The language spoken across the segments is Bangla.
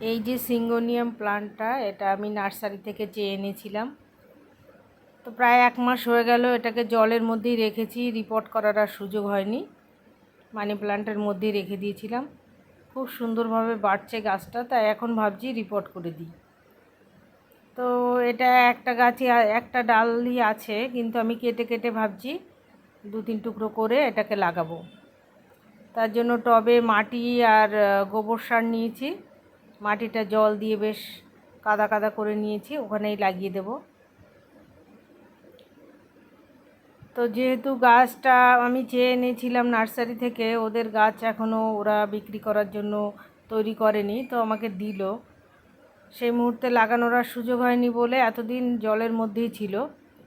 এই যে সিঙ্গোনিয়াম প্লান্টটা, এটা আমি নার্সারি থেকে চেয়ে এনেছিলাম। তো প্রায় এক মাস হয়ে গেল, এটাকে জলের মধ্যেই রেখেছি। রিপোর্ট করার আর সুযোগ হয়নি। মানি প্লান্টের মধ্যেই রেখে দিয়েছিলাম। খুব সুন্দরভাবে বাড়ছে গাছটা, তাই এখন ভাবছি রিপোর্ট করে দিই। তো এটা একটা গাছে একটা ডালই আছে, কিন্তু আমি কেটে কেটে ভাবছি দু তিন টুকরো করে এটাকে লাগাবো। তার জন্য টবে মাটি আর গোবর সার নিয়েছি। মাটিটা জল দিয়ে বেশ কাদা কাদা করে নিয়েছি, ওখানেই লাগিয়ে দেব। তো যেহেতু গাছটা আমি চেয়ে এনেছিলাম নার্সারি থেকে, ওদের গাছ এখনও ওরা বিক্রি করার জন্য তৈরি করেনি, তো আমাকে দিল। সেই মুহূর্তে লাগানোর আর সুযোগ হয়নি বলে এতদিন জলের মধ্যেই ছিল,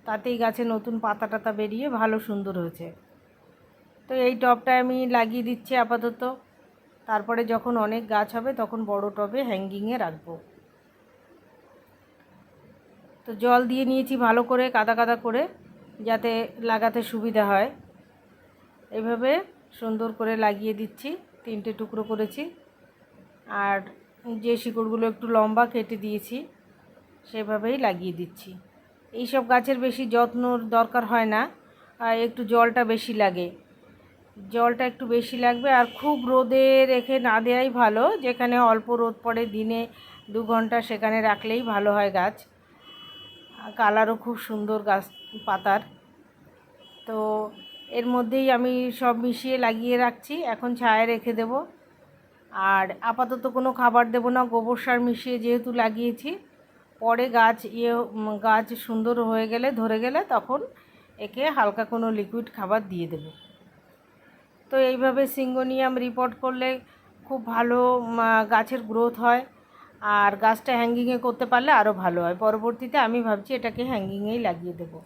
তাতেই গাছে নতুন পাতা টাতা বেরিয়ে ভালো সুন্দর হয়েছে। তো এই টবটায় আমি লাগিয়ে দিচ্ছি আপাতত। তারপরে যখন অনেক গাছ হবে, তখন বড় টবে হ্যাঙ্গিংয়ে রাখব। তো জল দিয়ে নিয়েছি ভালো করে, কাদা কাদা করে, যাতে লাগাতে সুবিধা হয়। এভাবে সুন্দর করে লাগিয়ে দিচ্ছি, তিনটে টুকরো করেছি। আর যে শিকড়গুলো একটু লম্বা কেটে দিয়েছি, সেভাবেই লাগিয়ে দিচ্ছি। এইসব গাছের বেশি যত্নর দরকার হয় না একটু জলটা বেশি লাগে। জলটা একটু বেশি লাগবে আর খুব রোদে রেখে না দেওয়াই ভালো। যেখানে অল্প রোদ পড়ে দিনে দু ঘণ্টা সেখানে রাখলেই ভালো হয় গাছ। কালারও খুব সুন্দর গাছ, পাতার। তো এর মধ্যেই আমি সব মিশিয়ে লাগিয়ে রাখছি। এখন ছায়ায় রেখে দেব। আর আপাতত কোনো খাবার দেব না, গোবর সার মিশিয়ে যেহেতু লাগিয়েছি। পরে গাছ ইয়ে গাছ সুন্দর হয়ে গেলে, ধরে গেলে তখন একে হালকা কোনো লিকুইড খাবার দিয়ে দেবো। তো এইভাবে সিঙ্গোনিয়াম রিপোর্ট করলে খুব ভালো গাছের গ্রোথ হয়। আর গাছটা হ্যাঙ্গিংয়ে করতে পারলে আরও ভালো হয়। পরবর্তীতে আমি ভাবছি এটাকে হ্যাঙ্গিংয়েই লাগিয়ে দেবো।